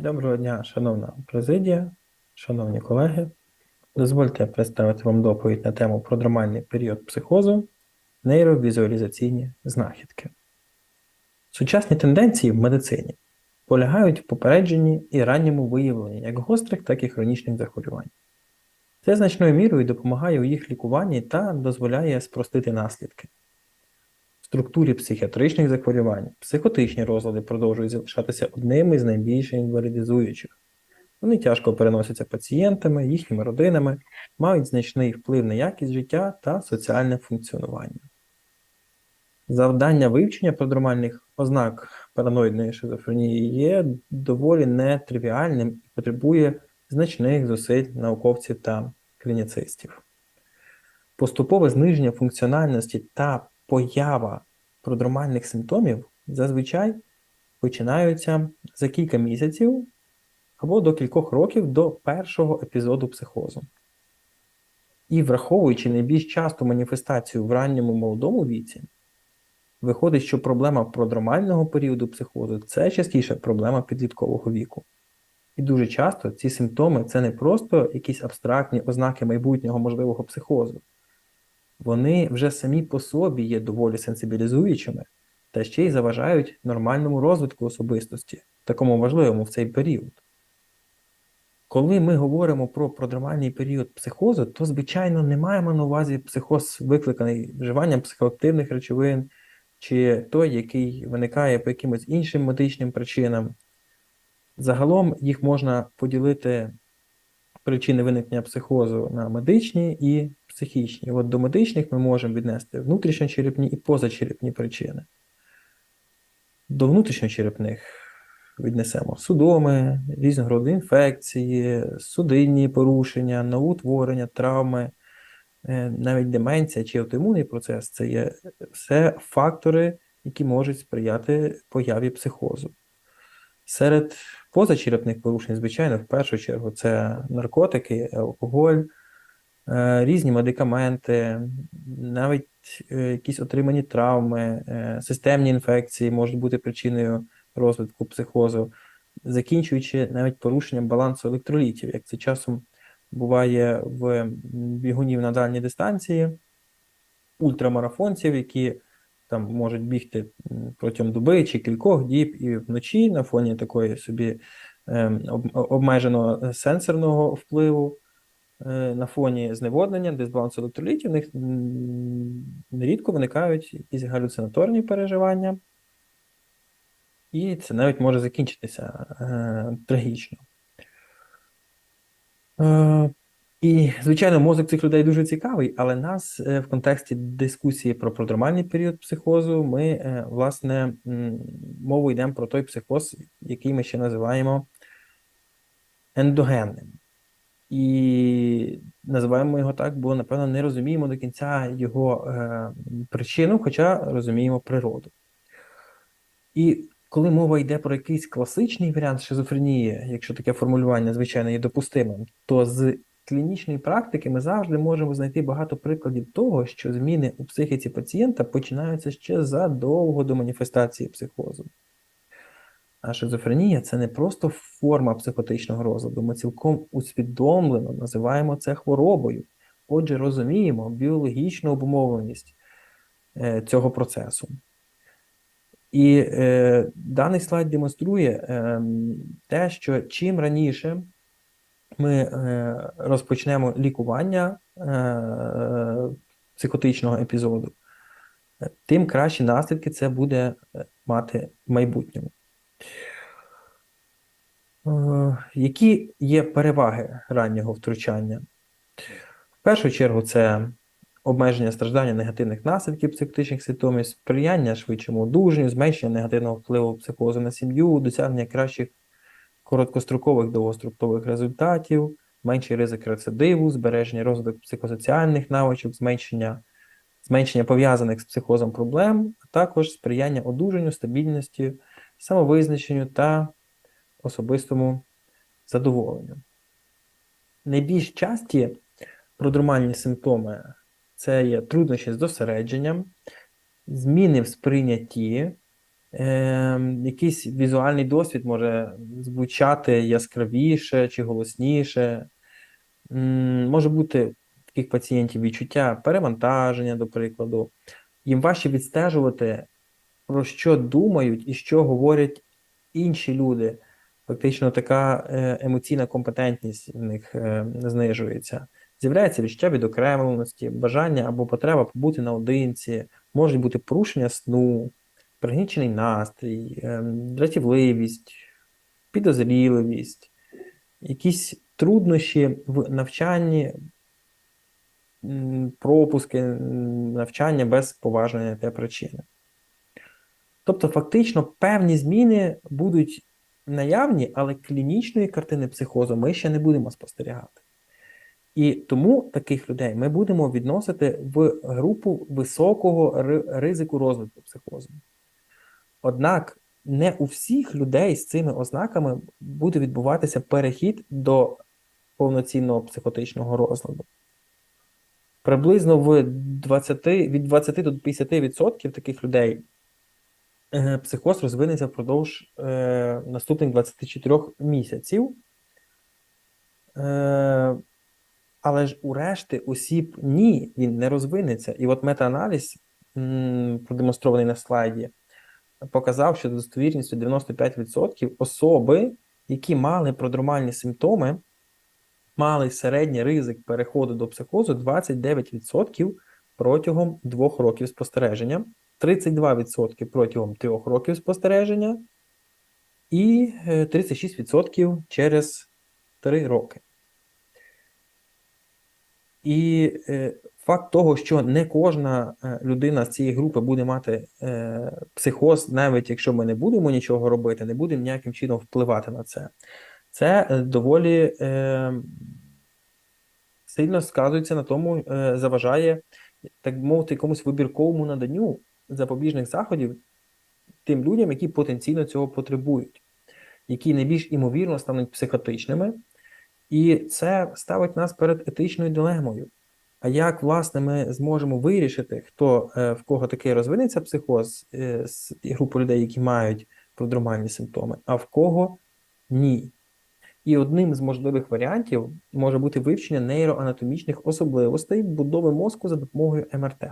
Доброго дня, шановна президія, шановні колеги. Дозвольте представити вам доповідь на тему продромальний період психозу, нейровізуалізаційні знахідки. Сучасні тенденції в медицині полягають в попередженні і ранньому виявленні як гострих, так і хронічних захворювань. Це значною мірою допомагає у їх лікуванні та дозволяє спростити наслідки. Структурі психіатричних захворювань психотичні розлади продовжують залишатися одними з найбільш інвалідизуючих. Вони тяжко переносяться пацієнтами, їхніми родинами, мають значний вплив на якість життя та соціальне функціонування. Завдання вивчення продромальних ознак параноїдної шизофренії є доволі нетривіальним і потребує значних зусиль науковців та клініцистів. Поступове зниження функціональності та поява продромальних симптомів зазвичай починаються за кілька місяців або до кількох років до першого епізоду психозу. І враховуючи найбільш часту маніфестацію в ранньому молодому віці, виходить, що проблема продромального періоду психозу це частіше проблема підліткового віку. І дуже часто ці симптоми це не просто якісь абстрактні ознаки майбутнього можливого психозу. Вони вже самі по собі є доволі сенсибілізуючими та ще й заважають нормальному розвитку особистості, такому важливому в цей період. Коли ми говоримо про продромальний період психозу, то, звичайно, не маємо на увазі психоз, викликаний вживанням психоактивних речовин, чи той, який виникає по якимось іншим медичним причинам. Загалом їх можна поділити причини виникнення психозу на медичні і психічні. От до медичних ми можемо віднести внутрішньочерепні і позачерепні причини. До внутрішньочерепних віднесемо судоми, різного роду інфекції, судинні порушення, новоутворення, травми, е, навіть деменція чи автоімунний процес це є все фактори, які можуть сприяти появі психозу. Серед позачерепних порушень, звичайно, в першу чергу, це наркотики, алкоголь, різні медикаменти, навіть е, якісь отримані травми, е, системні інфекції можуть бути причиною розвитку психозу, закінчуючи навіть порушенням балансу електролітів, як це часом буває в бігунів на дальній дистанції, ультрамарафонців, які там можуть бігти протягом доби чи кількох діб і вночі на фоні такої собі ем, обмеженого сенсорного впливу, е, на фоні зневоднення, дисбалансу електролітів, у них нерідко виникають якісь галюцинаторні переживання, і це навіть може закінчитися е, трагічно. Е, і, звичайно, мозок цих людей дуже цікавий, але нас е, в контексті дискусії про продромальний період психозу ми, е, власне, мову йдемо про той психоз, який ми ще називаємо ендогенним. І називаємо його так, бо, напевно, не розуміємо до кінця його е, причину, хоча розуміємо природу. І коли мова йде про якийсь класичний варіант шизофренії, якщо таке формулювання, звичайно, є допустимим, то з клінічної практики ми завжди можемо знайти багато прикладів того, що зміни у психіці пацієнта починаються ще задовго до маніфестації психозу. А шизофренія це не просто форма психотичного розладу, ми цілком усвідомлено називаємо це хворобою. Отже, розуміємо біологічну обумовленість е, цього процесу. І е, даний слайд демонструє е, те, що чим раніше ми е, розпочнемо лікування е, психотичного епізоду, тим кращі наслідки це буде е, мати в майбутньому. Які є переваги раннього втручання? В першу чергу, це обмеження страждання негативних наслідків психотичних симптомів, сприяння швидшому одужанню, зменшення негативного впливу психозу на сім'ю, досягнення кращих короткострокових довгострокових результатів, менший ризик рецидиву, збереження розвиток психосоціальних навичок, зменшення зменшення пов'язаних з психозом проблем, а також сприяння одужанню, стабільності, самовизначенню та особистому задоволенню. Найбільш часті продромальні симптоми це є труднощі з досередженням, зміни в сприйнятті, е, якийсь візуальний досвід може звучати яскравіше чи голосніше. Може бути таких пацієнтів відчуття перевантаження, до прикладу. Їм важче відстежувати, про що думають і що говорять інші люди. Фактично, така е, емоційна компетентність в них е, знижується. З'являється відчуття відокремленості, бажання або потреба побути наодинці, можуть бути порушення сну, пригнічений настрій, е, дратівливість, підозріливість, якісь труднощі в навчанні, пропуски навчання без поважної та причини. Тобто, фактично, певні зміни будуть наявні, але клінічної картини психозу ми ще не будемо спостерігати. І тому таких людей ми будемо відносити в групу високого ризику розвитку психозу. Однак не у всіх людей з цими ознаками буде відбуватися перехід до повноцінного психотичного розладу. Приблизно в 20, від 20 до 50% таких людей психоз розвинеться впродовж е, наступних 24 місяців. Е, але ж у решти осіб ні, він не розвинеться. І от метааналіз, продемонстрований на слайді, показав, що з достовірністю 95% особи, які мали продромальні симптоми, мали середній ризик переходу до психозу 29% протягом двох років спостереження, 32% протягом трьох років спостереження і е, 36% через 3 роки. І е, факт того, що не кожна е, людина з цієї групи буде мати е, психоз, навіть якщо ми не будемо нічого робити, не будемо ніяким чином впливати на це, це е, доволі е, сильно сказується на тому, е, заважає, так мовити, якомусь вибірковому наданню запобіжних заходів тим людям, які потенційно цього потребують, які найбільш імовірно стануть психотичними. І це ставить нас перед етичною дилемою. А як, власне, ми зможемо вирішити, хто е, в кого такий розвинеться психоз е, з групи людей, які мають продромальні симптоми, а в кого ні? І одним з можливих варіантів може бути вивчення нейроанатомічних особливостей будови мозку за допомогою МРТ.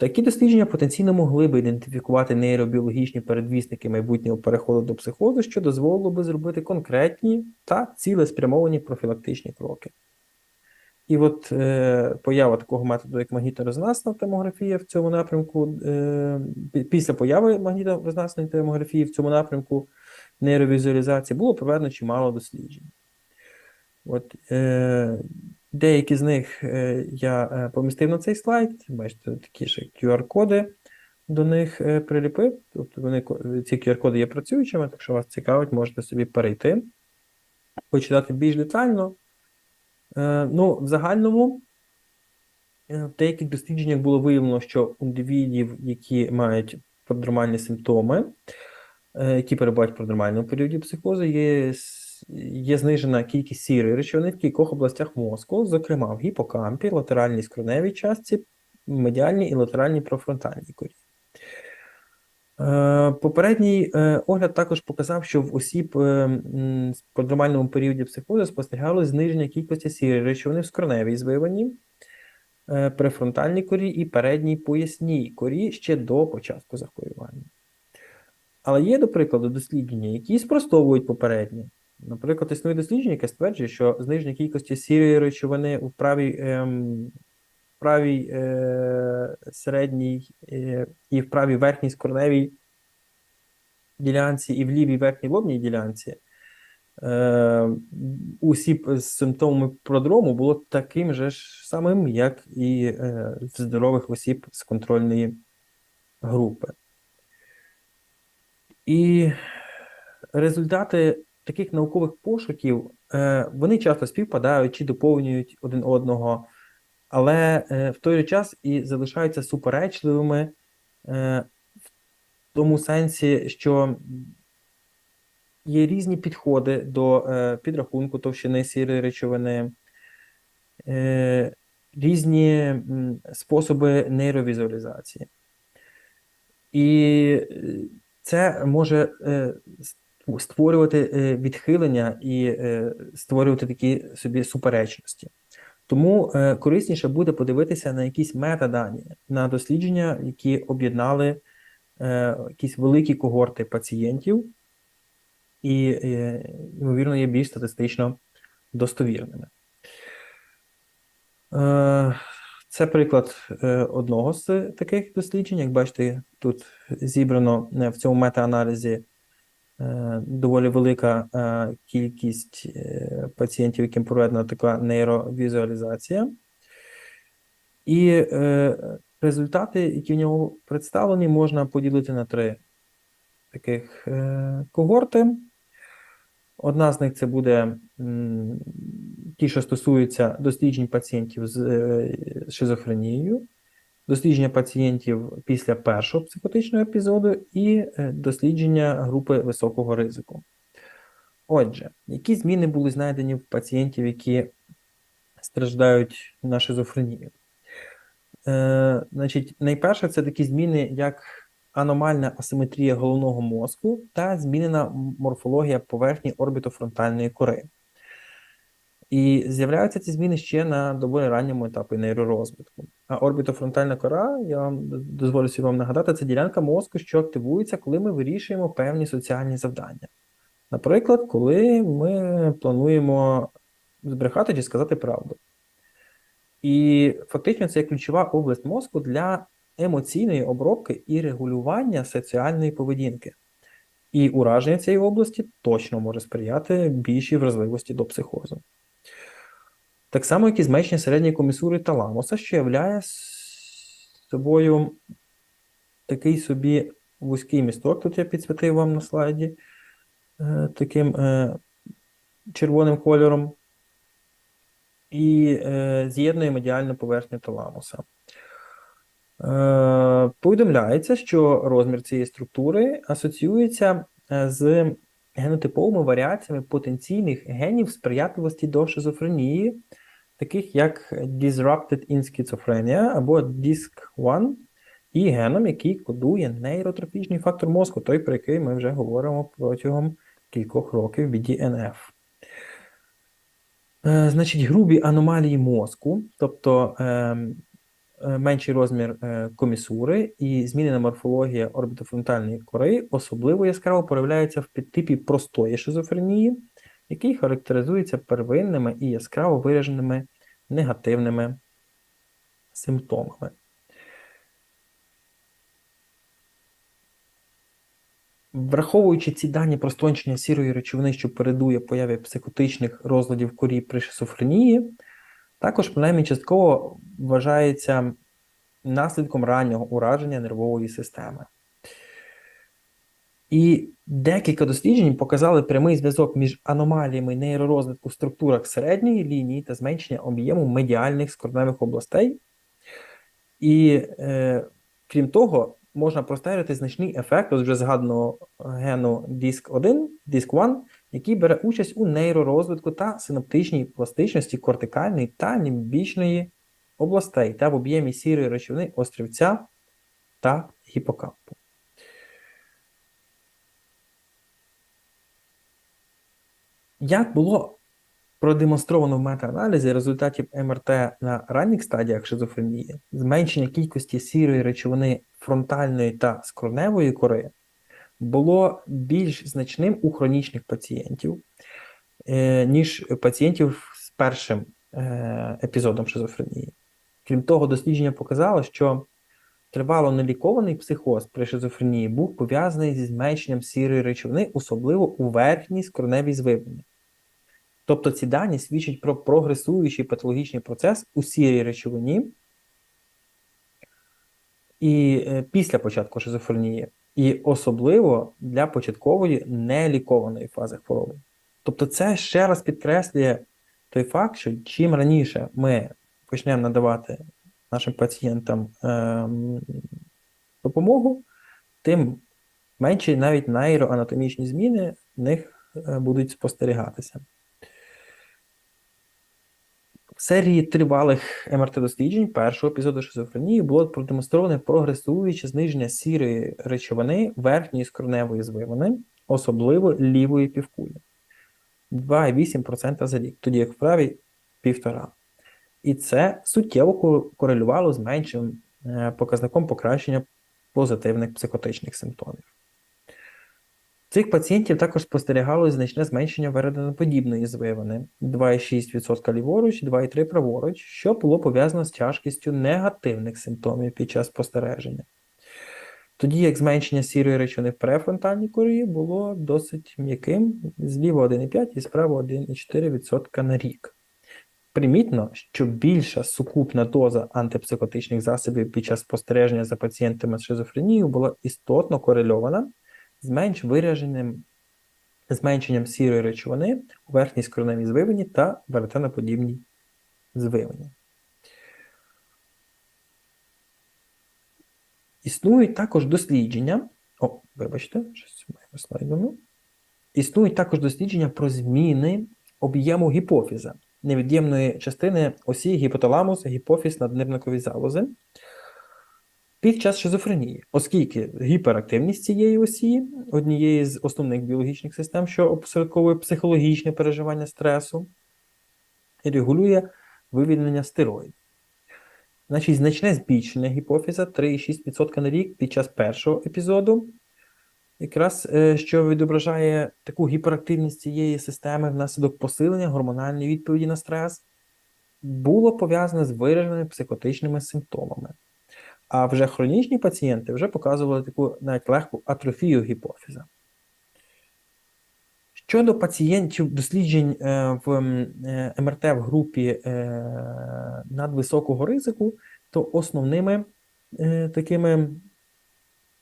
Такі дослідження потенційно могли би ідентифікувати нейробіологічні передвісники майбутнього переходу до психозу, що дозволило би зробити конкретні та цілеспрямовані профілактичні кроки. І от е, поява такого методу, як магнітно-резонансна томографія в цьому напрямку, е, після появи магнітно-резонансної томографії в цьому напрямку нейровізуалізації було проведено чимало досліджень. От, е, Деякі з них е, я е, помістив на цей слайд. Бачите, такі ж QR-коди до них е, приліпив. Тобто вони, ці QR-коди є працюючими, так що вас цікавить, можете собі перейти, почитати більш детально. Ну, В загальному в деяких дослідженнях було виявлено, що у індивідів, які мають продромальні симптоми, які перебувають в продромальному періоді психозу, є є знижена кількість сірої речовини в кількох областях мозку, зокрема в гіпокампі, латеральній скроневій частці, медіальній і латеральній профронтальній корі. Е, попередній е, огляд також показав, що в осіб е, в продромальному періоді психозу спостерігалось зниження кількості сірої речовини в скроневій звиванні, префронтальній корі і передній поясній корі ще до початку захворювання. Але є, до прикладу, дослідження, які спростовують попередні. Наприклад, існує дослідження, яке стверджує, що зниження кількості сірої речовини у правій ем, правій е, середній е, і в правій верхній скорневій ділянці і в лівій верхній лобній ділянці е, усіб з симптомами продрому було таким же ж самим, як і е, в здорових осіб з контрольної групи. І результати таких наукових пошуків е, вони часто співпадають чи доповнюють один одного, але е, в той же час і залишаються суперечливими е, в тому сенсі, що є різні підходи до підрахунку товщини сірої речовини, різні способи нейровізуалізації. І це може створювати е, відхилення і е, створювати такі собі суперечності. Тому е, корисніше буде подивитися на якісь метадані, на дослідження, які об'єднали якісь великі когорти пацієнтів, і, ймовірно, є більш статистично достовірними. Це приклад одного з таких досліджень. Як бачите, тут зібрано в цьому мета-аналізі доволі велика е, кількість е, пацієнтів, яким проведена така нейровізуалізація. І е, результати, які в нього представлені, можна поділити на три таких е, когорти. Одна з них це буде ті, що стосуються досліджень пацієнтів з е, шизофренією, дослідження пацієнтів після першого психотичного епізоду і е, дослідження групи високого ризику. Отже, які зміни були знайдені в пацієнтів, які страждають на шизофренію? Е, значить, найперше, це такі зміни, як аномальна асиметрія головного мозку та змінена морфологія поверхні орбітофронтальної кори. І з'являються ці зміни ще на доволі ранньому етапі нейророзвитку. А орбітофронтальна кора, я вам дозволю собі вам нагадати, це ділянка мозку, що активується, коли ми вирішуємо певні соціальні завдання. Наприклад, коли ми плануємо збрехати чи сказати правду. І фактично це є ключова область мозку для емоційної обробки і регулювання соціальної поведінки. І ураження цієї області точно може сприяти більшій вразливості до психозу. Так само, як і зменшення середньої комісури таламуса, що являє собою такий собі вузький місток. Тут я підсвітив вам на слайді е, таким е, червоним кольором і е, з'єднує медіальну поверхню таламуса. Повідомляється, що розмір цієї структури асоціюється з генотиповими варіаціями потенційних генів сприятливості до шизофренії, таких як Disrupted in Schizophrenia або DISC-1, і геном, який кодує нейротрофічний фактор мозку, той, про який ми вже говоримо протягом кількох років BDNF. Е, Значить, грубі аномалії мозку, тобто ем, менший розмір е, комісури і змінена морфологія орбітофронтальної кори особливо яскраво проявляються в підтипі простої шизофренії, який характеризується первинними і яскраво вираженими негативними симптомами. Враховуючи ці дані про стончення сірої речовини, що передує появі психотичних розладів корі при шизофренії, також принаймні частково вважається наслідком раннього ураження нервової системи. І декілька досліджень показали прямий зв'язок між аномаліями нейророзвитку в структурах середньої лінії та зменшення об'єму медіальних скорневих областей. І, е, крім того, можна простежити значний ефект ось вже згаданого гену DISC-1, DISC-1, який бере участь у нейророзвитку та синаптичній пластичності кортикальної та лімбічної областей та в об'ємі сірої речовини острівця та гіпокампу. Як було продемонстровано в мета-аналізі результатів МРТ на ранніх стадіях шизофренії, зменшення кількості сірої речовини фронтальної та скроневої кори було більш значним у хронічних пацієнтів, е, ніж пацієнтів з першим е, епізодом шизофренії. Крім того, дослідження показало, що тривало нелікований психоз при шизофренії був пов'язаний зі зменшенням сірої речовини, особливо у верхній скроневій звивині. Тобто ці дані свідчать про прогресуючий патологічний процес у сірій речовині і е, після початку шизофренії, і особливо для початкової нелікованої фази хвороби. Тобто, це ще раз підкреслює той факт, що чим раніше ми почнемо надавати нашим пацієнтам е, допомогу, тим менші навіть нейроанатомічні зміни в них е, будуть спостерігатися. Серії тривалих МРТ-досліджень першого епізоду шизофренії було продемонстроване прогресуюче зниження сірої речовини верхньої скроневої звивини, особливо лівої півкулі 2,8% за рік, тоді як в правій 1,5%. І це суттєво корелювало з меншим е, показником покращення позитивних психотичних симптомів. Цих пацієнтів також спостерігалось значне зменшення вереденоподібної звивини 2,6% ліворуч, 2,3% праворуч, що було пов'язано з тяжкістю негативних симптомів під час спостереження. Тоді як зменшення сірої речовини в префронтальній корі було досить м'яким, зліва 1,5 і справа 1,4% на рік. Примітно, що більша сукупна доза антипсихотичних засобів під час спостереження за пацієнтами з шизофренією була істотно корельована з менш вираженим зменшенням сірої речовини у верхній скроневій звивині та веретеноподібній звивині. Існують також дослідження. О, вибачте, щось в моєму слайду. Існують також дослідження про зміни об'єму гіпофіза, невід'ємної частини осі гіпоталамус, гіпофіз наднирникові залози під час шизофренії, оскільки гіперактивність цієї осі, однієї з основних біологічних систем, що опосередковує психологічне переживання стресу, регулює вивільнення стероїдів. Значить, значне збільшення гіпофіза 3,6% на рік під час першого епізоду, якраз е, що відображає таку гіперактивність цієї системи внаслідок посилення гормональної відповіді на стрес, було пов'язане з вираженими психотичними симптомами. А вже хронічні пацієнти вже показували таку навіть легку атрофію гіпофіза. Щодо пацієнтів досліджень е, в е, МРТ в групі е, надвисокого ризику, то основними такими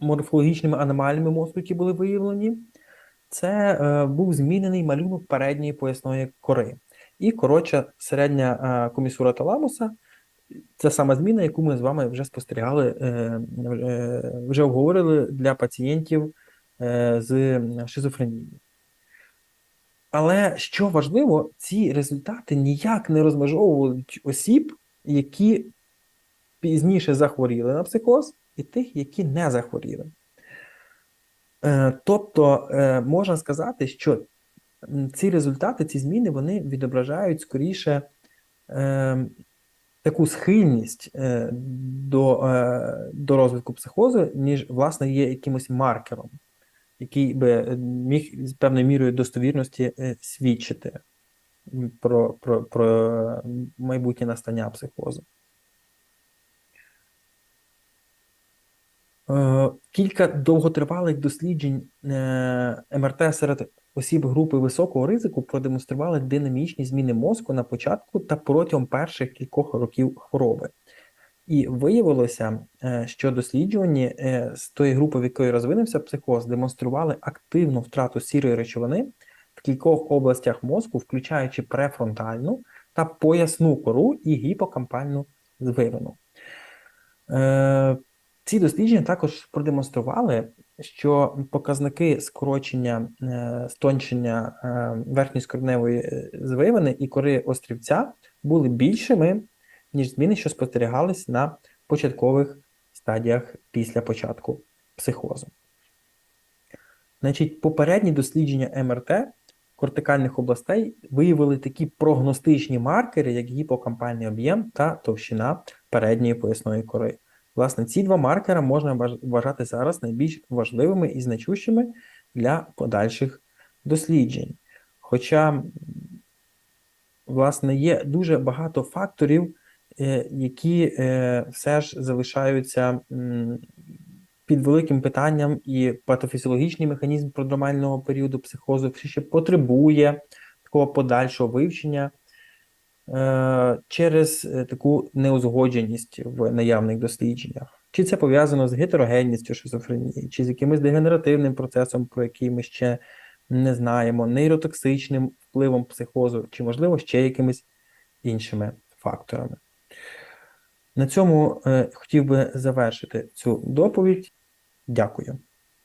морфологічними аномаліями мозку, які були виявлені, це був змінений малюнок передньої поясної кори. І коротша середня комісура таламуса це сама зміна, яку ми з вами вже спостерігали, е, е, вже обговорили для пацієнтів е, з шизофренією. Але що важливо, ці результати ніяк не розмежовують осіб, які пізніше захворіли на психоз, і тих, які не захворіли. Тобто можна сказати, що ці результати, ці зміни, вони відображають скоріше е, таку схильність е, до, е, до розвитку психозу, ніж, власне, є якимось маркером, який би е, міг з певною мірою достовірності свідчити про, про, про майбутнє настання психозу. Кілька довготривалих досліджень МРТ серед осіб групи високого ризику продемонстрували динамічні зміни мозку на початку та протягом перших кількох років хвороби. І виявилося, е, що досліджувані е, з тої групи, в якої розвинувся психоз, демонстрували активну втрату сірої речовини в кількох областях мозку, включаючи префронтальну та поясну кору і гіпокампальну звивину. Е, ці дослідження також продемонстрували, що показники скорочення, е, стончення е, верхньої скореневої е, звивини і кори острівця були більшими, ніж зміни, що спостерігались на початкових стадіях після початку психозу. Значить, попередні дослідження МРТ кортикальних областей виявили такі прогностичні маркери, як гіпокампальний об'єм та товщина передньої поясної кори. Власне, ці два маркера можна вважати зараз найбільш важливими і значущими для подальших досліджень. Хоча, власне, є дуже багато факторів, е, які е, все ж залишаються під великим питанням, і патофізіологічний механізм продромального періоду психозу ще потребує такого подальшого вивчення через е, таку неузгодженість в наявних дослідженнях. Чи це пов'язано з гетерогенністю шизофренії, чи з якимось дегенеративним процесом, про який ми ще не знаємо, нейротоксичним впливом психозу, чи, можливо, ще якимись іншими факторами. На цьому е, хотів би завершити цю доповідь. Дякую.